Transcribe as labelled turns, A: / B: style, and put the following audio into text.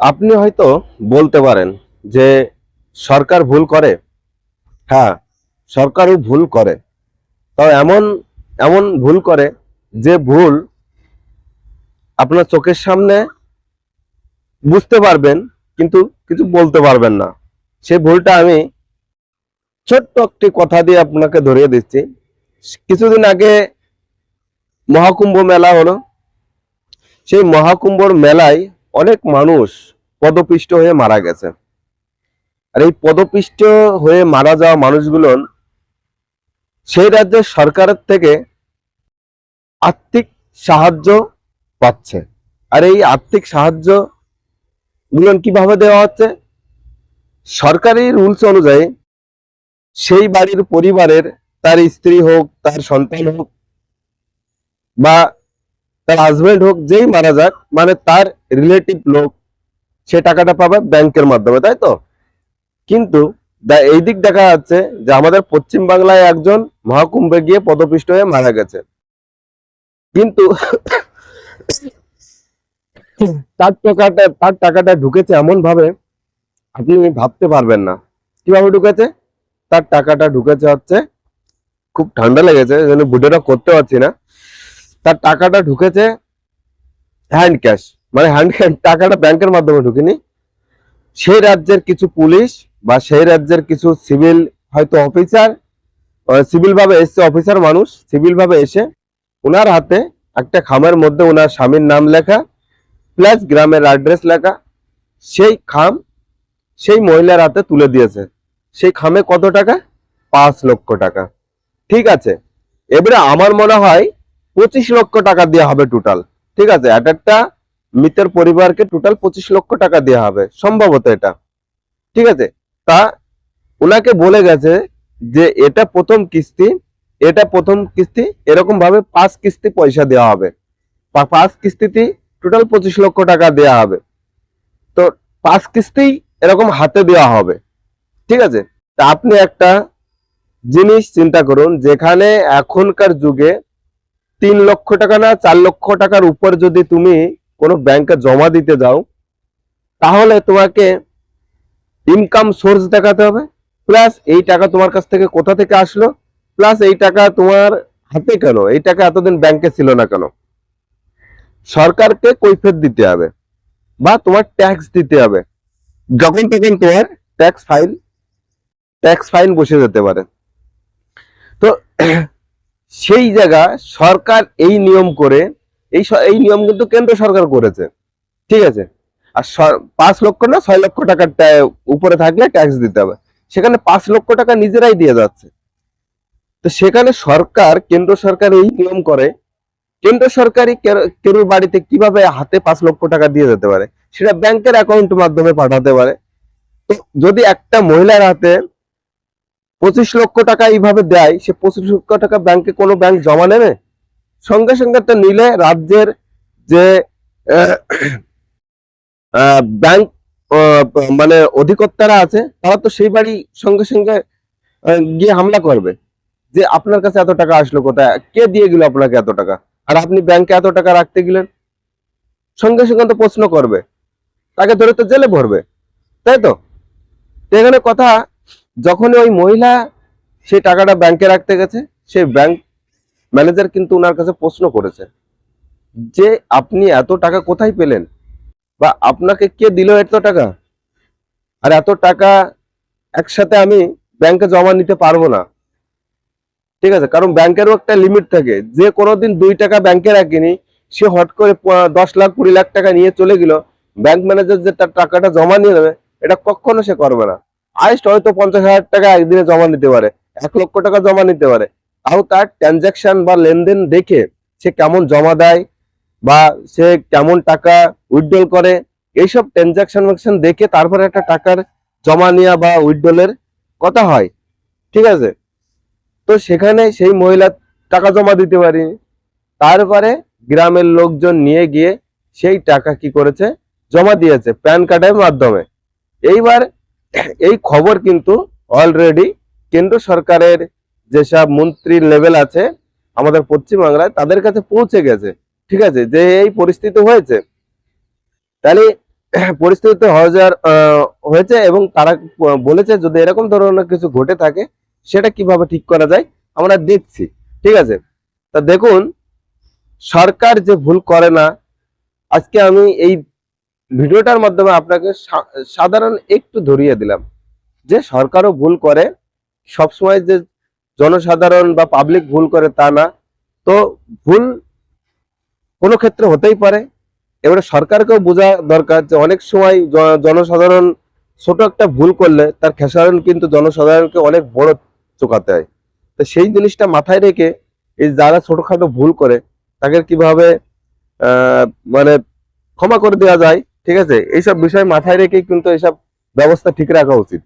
A: আপনি হয়তো বলতে পারেন যে সরকার ভুল করে। হ্যাঁ সরকারও ভুল করে। তাও এমন এমন ভুল করে যে ভুল আপনার চোখের সামনে বুঝতে পারবেন, কিন্তু কিছু বলতে পারবেন না। সেই ভুলটা আমি ছোট্ট একটি কথা দিয়ে আপনাকে ধরিয়ে দিচ্ছি। কিছুদিন আগে মহাকুম্ভ মেলা হলো। সেই মহাকুম্ভর মেলায় অনেক মানুষ পদপিষ্ট হয়ে মারা গেছে। আর এই পদপিষ্ট হয়ে মারা যাওয়া মানুষগুলো সেই রাজ্যের সরকারের থেকে আর্থিক সাহায্য পাচ্ছে। আর এই আর্থিক সাহায্যগুলো কীভাবে দেওয়া হচ্ছে? সরকারি রুলস অনুযায়ী সেই বাড়ির পরিবারের তার স্ত্রী হোক, তার সন্তান হোক বা তার হাজবেন্ড হোক যেই মারা যাক মানে তার রিলেটিভ লোক, সে টাকাটা পাবে ব্যাংকের মাধ্যমে, তাই তো? কিন্তু এই দিক দেখা যাচ্ছে যে আমাদের পশ্চিম বাংলায় একজন মহাকুম্ভে গিয়ে পদপিষ্ট হয়ে মারা গেছে। কিন্তু তার টাকাটা তার টাকাটা ঢুকেছে এমন ভাবে আপনি ভাবতে পারবেন না। কীভাবে ঢুকেছে? তার টাকাটা ঢুকেছে হচ্ছে, খুব ঠান্ডা লেগেছে জন্য করতে পারছি না। তার টাকাটা ঢুকেছে হ্যান্ড ক্যাশ মানে হ্যান্ড টাকাটা ব্যাংকের মাধ্যমে ঢুকেনি। সেই রাজ্যের কিছু পুলিশ বা সেই রাজ্যের কিছু সিভিল হয়তো অফিসার সিভিল ভাবে এসছে অফিসার মানুষ সিভিল ভাবে এসে ওনার হাতে একটা খামের মধ্যে ওনার স্বামীর নাম লেখা প্লাস গ্রামের অ্যাড্রেস লেখা। সেই খাম সেই মহিলার হাতে তুলে দিয়েছে। সেই খামে কত টাকা? পাঁচ লক্ষ টাকা। ঠিক আছে। এবারে আমার মনে হয় পঁচিশ লক্ষ টাকা দেওয়া হবে টোটাল ঠিক আছে? এক একটা মৃতের পরিবারকে টোটাল পঁচিশ লক্ষ টাকা দেওয়া হবে, সম্ভবত এটা, ঠিক আছে? তা ওনাকে বলে গেছে যে এটা প্রথম কিস্তি, এটা প্রথম কিস্তি এরকম ভাবে পাঁচ কিস্তি পয়সা দেওয়া হবে। পাঁচ কিস্তিতে টোটাল পঁচিশ লক্ষ টাকা দেওয়া হবে। তো পাঁচ কিস্তি এরকম হাতে দেওয়া হবে, ঠিক আছে? তা আপনি একটা জিনিস চিন্তা করুন, যেখানে এখনকার যুগে তিন লক্ষ টাকা না চার লক্ষ টাকার উপর যদি তুমি কোনো ব্যাংকে জমা দিতে যাও তাহলে তোমাকে ইনকাম সোর্স দেখাতে হবে প্লাস এই টাকা তোমার কাছ থেকে কোথা থেকে আসলো প্লাস এই টাকা তোমার হাতে কেন এই টাকা এতদিন ব্যাংকে ছিল না কেন? সরকারকে কৈফিয়ত দিতে হবে বা তোমার ট্যাক্স দিতে হবে। যখন তখন তোমার ট্যাক্স ফাইল ট্যাক্স ফাইন বসে যেতে পারে। তো সেই জায়গা সরকার এই নিয়ম করে, এই এই নিয়ম কিন্তু কেন্দ্র সরকার করেছে। ঠিক আছে? আর পাঁচ লক্ষ না, ছয় লক্ষ টাকার উপরে থাকলে ট্যাক্স দিতে হবে। সেখানে পাঁচ লক্ষ টাকা নিজেরাই দিয়ে যাচ্ছে। তো সেখানে সরকার, কেন্দ্র সরকার এই নিয়ম করে। কেন্দ্র সরকারই কের- কেরোর বাড়িতে কীভাবে হাতে পাঁচ লক্ষ টাকা দিয়ে যেতে পারে? সেটা ব্যাংকের অ্যাকাউন্ট মাধ্যমে পাঠাতে পারে। তো যদি একটা মহিলার হাতে পঁচিশ লক্ষ টাকা এইভাবে দেয়, সে পঁচিশ লক্ষ টাকা ব্যাংকে কোনো ব্যাংক জমা নেবে? সঙ্গে সঙ্গে তো নিলে রাজ্যের যে ব্যাংক মানে অধিকর্তারা আছে, তারা তো সেই বাড়ি সঙ্গে সঙ্গে গিয়ে হামলা করবে। যে আপনার কাছে এত টাকা আসলো কোথায়? কে দিয়ে গেল আপনাকে এত টাকা? আর আপনি ব্যাংকে এত টাকা রাখতে গেলেন? সঙ্গে সঙ্গে তো প্রশ্ন করবে। তাকে ধরে তো জেলে ভরবে। তাই তো এখানে কথা যখন ওই মহিলা সেই টাকাটা ব্যাংকে রাখতে গেছে, সেই ব্যাংক ম্যানেজার কিন্তু ওনার কাছে প্রশ্ন করেছে যে, আপনি এত টাকা কোথায় পেলেন? বা আপনাকে কে দিল এত টাকা? আর এত টাকা একসাথে আমি ব্যাংকে জমা নিতে পারব না। ঠিক আছে, কারণ ব্যাংকেরও একটা লিমিট থাকে। যে কোনোদিন দুই টাকা ব্যাংকে রাখেনি, সে হট করে দশ লাখ, কুড়ি লাখ টাকা নিয়ে চলে গেল ব্যাংক ম্যানেজার যে তার টাকাটা জমা নিয়ে দেবে এটা কখনো সে করবে না। হাইস্ট হয়তো পঞ্চাশ হাজার টাকা একদিনে জমা নিতে পারে, এক লক্ষ টাকা জমা নিতে পারে। তাও তার ট্রানজাকশন বা লেনদেন দেখে সে কেমন জমা দেয় বা সে কেমন টাকা উইথড্রল করে, এইসব ট্রানজাকশন দেখে তারপরে একটা টাকার জমা নেওয়া বা উইথড্রলের কথা হয়, ঠিক আছে? তো সেখানে সেই মহিলা টাকা জমা দিতে পারি তারপরে গ্রামের লোকজন নিয়ে গিয়ে সেই টাকা কি করেছে? জমা দিয়েছে, প্যান কার্ডের মাধ্যমে। এইবার এই খবর কিন্তু অলরেডি কেন্দ্র সরকারের যেসব মন্ত্রীর লেভেল আছে, আমাদের পশ্চিমবাংলায়, তাদের কাছে পৌঁছে গেছে। ঠিক আছে? যে এই পরিস্থিতি হয়েছে, তাহলে পরিস্থিতিতে হাজার হয়েছে এবং তারা বলেছে যদি এরকম ধরনের কিছু ঘটে থাকে, সেটা কীভাবে ঠিক করা যায়, আমরা দেখছি। ঠিক আছে? তা দেখুন, সরকার যে ভুল করে না, আজকে আমি এই ভিডিওটার মাধ্যমে আপনাকে সাধারণ একটু ধরিয়ে দিলাম। যে সরকারও ভুল করে, সবসময় যে জনসাধারণ বা পাবলিক ভুল করে তা না, তো ভুল কোনো ক্ষেত্রে হতেই পারে। এবারে সরকারকেও বোঝা দরকার যে অনেক সময় জনসাধারণ ছোট একটা ভুল করলে তার খেসারণ কিন্তু জনসাধারণকে অনেক বড় চোকাতে হয়। তো সেই জিনিসটা মাথায় রেখে এই যারা ছোটখাটো ভুল করে তাকে কীভাবে মানে ক্ষমা করে দেওয়া যায় ঠিক আছে? এইসব বিষয় মাথায় রেখেই কিন্তু এইসব ব্যবস্থা ঠিক রাখা উচিত।